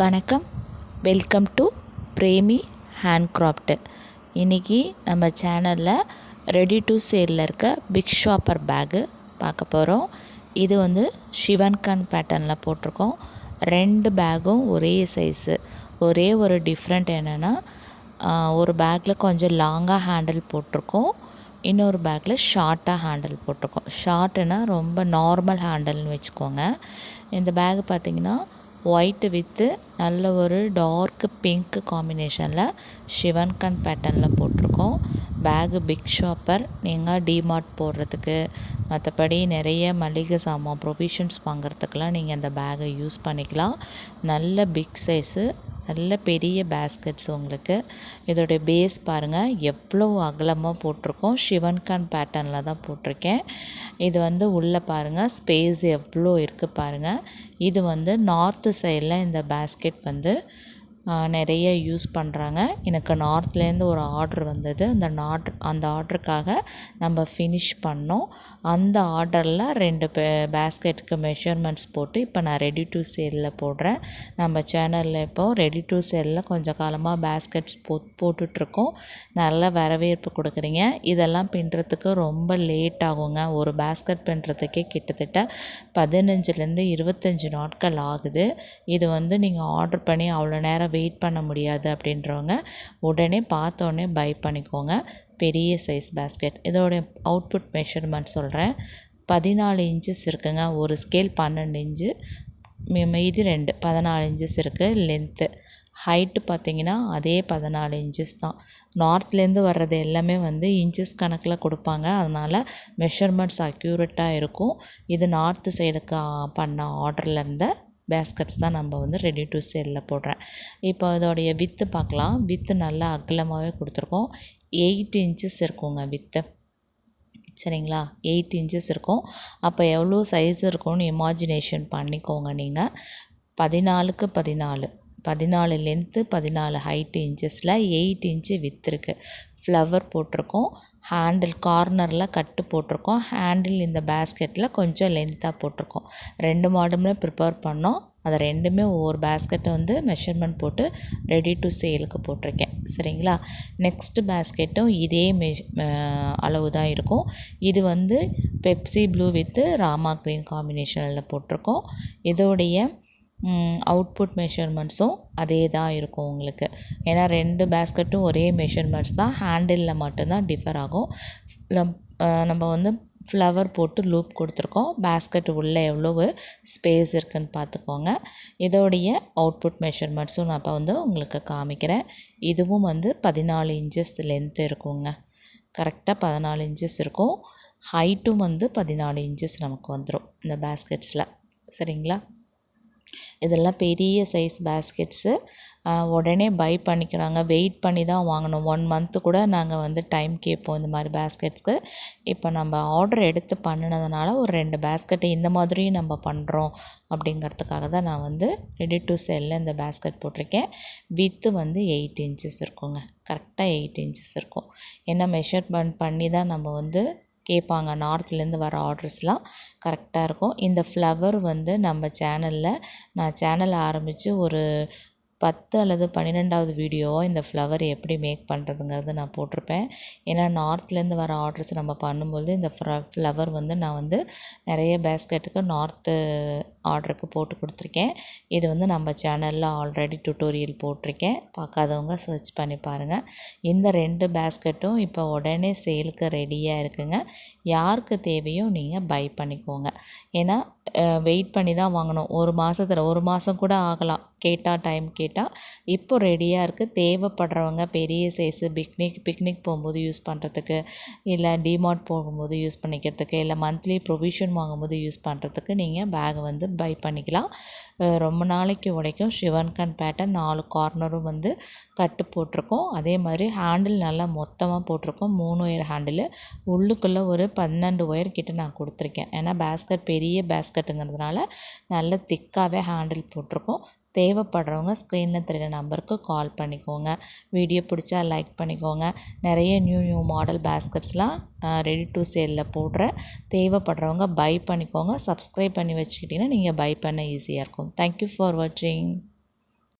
வணக்கம். Welcome to Premi handcraft இன்றைக்கி நம்ம சேனலில் ரெடி டு சேலில் இருக்க பிக் ஷாப்பர் பேகு பார்க்க போகிறோம் இது வந்து சிவன்கான் பேட்டர்னில் போட்டிருக்கோம். ரெண்டு பேகும் ஒரே சைஸு ஒரே ஒரு டிஃப்ரெண்ட் என்னென்னா ஒரு பேக்கில் கொஞ்சம் லாங்காக ஹேண்டில் போட்டிருக்கோம். இன்னொரு பேக்கில் ஷார்ட்டாக ஹேண்டில் போட்டிருக்கோம். ஷார்ட்டுன்னா ரொம்ப நார்மல் ஹேண்டில்னு வச்சுக்கோங்க. இந்த பேக் பார்த்திங்கன்னா ஒயிட்டு வித்து நல்ல ஒரு டார்க்கு பிங்க் காம்பினேஷனில் ஷிவன்கன் பேட்டர்னில் போட்டிருக்கோம். பேகு பிக் ஷாப்பர் நீங்கள் டிமார்ட் போடுறதுக்கு மற்றபடி நிறைய மளிகை சாமான் ப்ரொவிஷன்ஸ் வாங்குறதுக்கெலாம் நீங்கள் அந்த பேகை யூஸ் பண்ணிக்கலாம். நல்ல பிக் சைஸு நல்ல பெரிய பேஸ்கெட்ஸ் உங்களுக்கு. இதோடைய பேஸ் பாருங்கள் எவ்வளோ அகலமாக போட்டிருக்கோம். சிவன்கான் பேட்டர்னில் தான் போட்டிருக்கேன். இது வந்து உள்ளே பாருங்கள் ஸ்பேஸ் எவ்வளோ இருக்குது பாருங்கள் இது வந்து நார்த்து சைடில் இந்த பேஸ்கெட் வந்து நிறைய யூஸ் பண்ணுறாங்க. எனக்கு நார்த்லேருந்து ஒரு ஆர்ட்ரு வந்தது. அந்த நாட் அந்த ஆர்ட்ருக்காக நம்ம ஃபினிஷ் பண்ணோம். அந்த ஆர்டரில் ரெண்டு பே பேஸ்கெட்டுக்கு மெஷர்மெண்ட்ஸ் போட்டு இப்போ நான் ரெடி டு சேலில் போடுறேன். நம்ம சேனலில் இப்போது ரெடி டு சேலில் கொஞ்சம் காலமாக பேஸ்கெட்ஸ் போ போட்டுட்ருக்கோம். நல்ல வரவேற்பு கொடுக்குறீங்க. இதெல்லாம் பின்னுறதுக்கு ரொம்ப லேட் ஆகுங்க. ஒரு பேஸ்கெட் பின்னுறதுக்கே கிட்டத்தட்ட பதினஞ்சுலேருந்து இருபத்தஞ்சி நாட்கள் ஆகுது. இது வந்து நீங்கள் ஆர்டர் பண்ணி அவ்வளோ நேரம் வெயிட் பண்ண முடியாது அப்படின்றவங்க உடனே பார்த்தோன்னே பை பண்ணிக்கோங்க. பெரிய சைஸ் பேஸ்கெட் இதோடைய அவுட்புட் மெஷர்மெண்ட் சொல்கிறேன் பதினாலு இன்ச்சஸ் இருக்குங்க. ஒரு ஸ்கேல் பன்னெண்டு இன்ச்சு மீதி ரெண்டு. பதினாலு இன்ச்சஸ் இருக்குது லென்த்து ஹைட்டு பார்த்திங்கன்னா அதே பதினாலு இன்ச்சஸ் தான். நார்த்லேருந்து வர்றது எல்லாமே வந்து இன்ச்சஸ் கணக்கில் கொடுப்பாங்க. அதனால் மெஷர்மெண்ட்ஸ் அக்யூரேட்டாக இருக்கும். இது நார்த்து சைடுக்கு பண்ண ஆர்டரில் இருந்த பேஸ்கட்ஸ் தான் நம்ம வந்து ரெடி டு சேலில் போடுறேன். இப்போ இதோடைய வித்து பார்க்கலாம். வித்து நல்லா அகலமாகவே கொடுத்துருக்கோம். எயிட் இன்ச்சஸ் இருக்குங்க வித்து சரிங்களா? எயிட் இன்ச்சஸ் இருக்கும். அப்போ எவ்வளோ சைஸ் இருக்கும்னு இமேஜினேஷன் பண்ணிக்கோங்க நீங்கள் பதினாலுக்கு பதினாலு. பதினாலு லென்த்து பதினாலு ஹைட்டு இன்ச்சஸில் எயிட் இன்ச்சு வித் இருக்குது ஃப்ளவர் போட்டிருக்கோம். ஹேண்டில் கார்னரில் கட்டு போட்டிருக்கோம். ஹேண்டில் இந்த பேஸ்கெட்டில் கொஞ்சம் லென்த்தாக போட்டிருக்கோம். ரெண்டு மாடலுமே ப்ரிப்பேர் பண்ணோம். அதை ரெண்டுமே ஒவ்வொரு பேஸ்கெட்டை வந்து மெஷர்மெண்ட் போட்டு ரெடி டு சேலுக்கு போட்டிருக்கேன். சரிங்களா? நெக்ஸ்ட்டு பேஸ்கெட்டும் இதே மெ அளவு தான் இருக்கும். இது வந்து Pepsi blue with Rama green காம்பினேஷனில் போட்டிருக்கோம். இதோடைய அவுட்புட் மெஷர்மெண்ட்ஸும் அதே தான் இருக்கும் உங்களுக்கு. ஏன்னா ரெண்டு பேஸ்கெட்டும் ஒரே மெஷர்மெண்ட்ஸ் தான். ஹேண்டிலில் மட்டும்தான் டிஃபர் ஆகும். நம்ம வந்து ஃப்ளவர் போட்டு லூப் கொடுத்துருக்கோம். பேஸ்கெட் உள்ளே எவ்வளவு ஸ்பேஸ் இருக்குதுன்னு பார்த்துக்கோங்க. இதோடைய அவுட்புட் மெஷர்மெண்ட்ஸும் நான் இப்போ வந்து உங்களுக்கு காமிக்கிறேன். இதுவும் வந்து பதினாலு இன்ச்சஸ் லென்த் இருக்குங்க. கரெக்டாக பதினாலு இன்ச்சஸ் இருக்கும். ஹைட்டும் வந்து பதினாலு இன்ச்சஸ் நமக்கு வந்துடும் இந்த பேஸ்கெட்ஸில் சரிங்களா? இதெல்லாம் பெரிய சைஸ் பேஸ்கெட்ஸு உடனே பை பண்ணிக்கிறாங்க. வெயிட் பண்ணி தான் வாங்கணும். ஒன் மந்த்து கூட நாங்கள் வந்து டைம் கேட்போம் இந்த மாதிரி பேஸ்கெட்ஸ்க்கு இப்போ நம்ம ஆர்டர் எடுத்து பண்ணினதுனால ஒரு ரெண்டு பேஸ்கெட்டு இந்த மாதிரியும் நம்ம பண்ணுறோம் அப்படிங்கிறதுக்காக தான் நான் வந்து ரெடி டு செல்லில் இந்த பேஸ்கெட் போட்டிருக்கேன். வித்து வந்து எயிட் இன்ச்சஸ் இருக்குங்க. கரெக்டாக எயிட் இன்ச்சஸ் இருக்கும். ஏன்னா மெஷர்மெண்ட் பண்ணி தான் நம்ம வந்து கேட்பாங்க. நார்த்லேருந்து வர ஆர்டர்ஸ்லாம் கரெக்டாக இருக்கும். இந்த ஃப்ளவர் வந்து நம்ம சேனலில் நான் சேனல் ஆரம்பித்து ஒரு பத்து அல்லது பன்னிரெண்டாவது வீடியோவாக இந்த ஃப்ளவர் எப்படி மேக் பண்ணுறதுங்கிறது நான் போட்டிருப்பேன். ஏன்னா நார்த்லேருந்து வர ஆர்டர்ஸ் நம்ம பண்ணும்போது இந்த ஃப்ர ஃப்ளவர் வந்து நான் வந்து நிறைய பேஸ்கெட்டுக்கு நார்த்து ஆர்டருக்கு போட்டு கொடுத்துருக்கேன். இது வந்து நம்ம சேனலில் ஆல்ரெடி டுட்டோரியல் போட்டிருக்கேன். பார்க்காதவங்க சர்ச் பண்ணி பாருங்கள் இந்த ரெண்டு பேஸ்கெட்டும் இப்போ உடனே சேலுக்கு ரெடியாக இருக்குங்க. யாருக்கு தேவையோ நீங்கள் பை பண்ணிக்கோங்க. ஏன்னா வெயிட் பண்ணி தான் வாங்கணும். ஒரு மாதத்தில் ஒரு மாதம் கூட ஆகலாம். கேட்டால் டைம் கேட்டால் இப்போ ரெடியாக இருக்குது தேவைப்படுறவங்க பெரிய சைஸு பிக்னிக் பிக்னிக் போகும்போது யூஸ் பண்ணுறதுக்கு இல்லை டிமார்ட் போகும்போது யூஸ் பண்ணிக்கிறதுக்கு இல்லை மந்த்லி ப்ரொவிஷன் வாங்கும்போது யூஸ் பண்ணுறதுக்கு நீங்கள் பேகை வந்து பை பண்ணிக்கலாம். ரொம்ப நாளைக்கு உடைக்கும் சிவன்கன் பேட்டர்ன் நாலு கார்னரும் வந்து கட்டு போட்டிருக்கோம். அதே மாதிரி ஹேண்டில் நல்லா மொத்தமாக போட்டிருக்கோம். மூணு ஒயர் ஹேண்டில். உள்ளுக்குள்ளே ஒரு பன்னெண்டு ஒயர் கிட்ட நான் கொடுத்துருக்கேன். ஏன்னா பேஸ்கட் பெரிய பேஸ்கட்டுங்கிறதுனால நல்ல திக்காகவே ஹேண்டில் போட்டிருக்கோம். தேவைப்படுறவங்க ஸ்க்ரீனில் தெரிகிற நம்பருக்கு கால் பண்ணிக்கோங்க. வீடியோ பிடிச்சா லைக் பண்ணிக்கோங்க. நிறைய நியூ நியூ மாடல் பேஸ்கட்ஸ்லாம் ரெடி டு சேலில் போடுறேன் தேவைப்படுறவங்க பை பண்ணிக்கோங்க. சப்ஸ்கிரைப் பண்ணி வச்சுக்கிட்டிங்கன்னா நீங்கள் பை பண்ண ஈஸியாக இருக்கும். தேங்க்யூ ஃபார் வாட்சிங்